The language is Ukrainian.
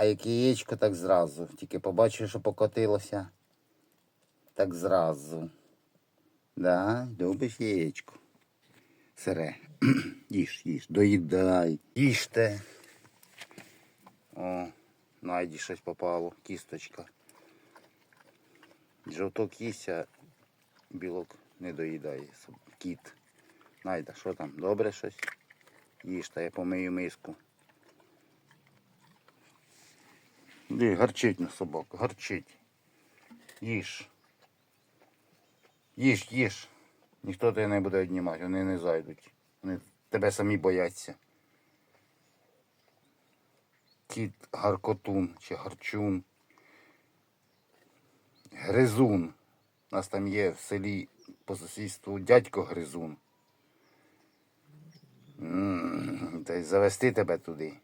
А як яєчко, так зразу. Тільки побачив, що покотилося. Так зразу. Да, любиш яєчко. Сире. їж, їж, доїдай. Їжте. О, найді щось попало, кісточка. Жовток їсть, білок не доїдає. Кіт. Найда, що там? Добре щось? Їж, та я помию миску. Ди, гарчить на собаку, гарчить. Їж. Їж, їж. Ніхто тебе не буде однімати, вони не зайдуть. Вони тебе самі бояться. Кіт гаркотун чи гарчун. Гризун. У нас там є в селі по сусідству дядько Гризун. Та й завести тебе туди.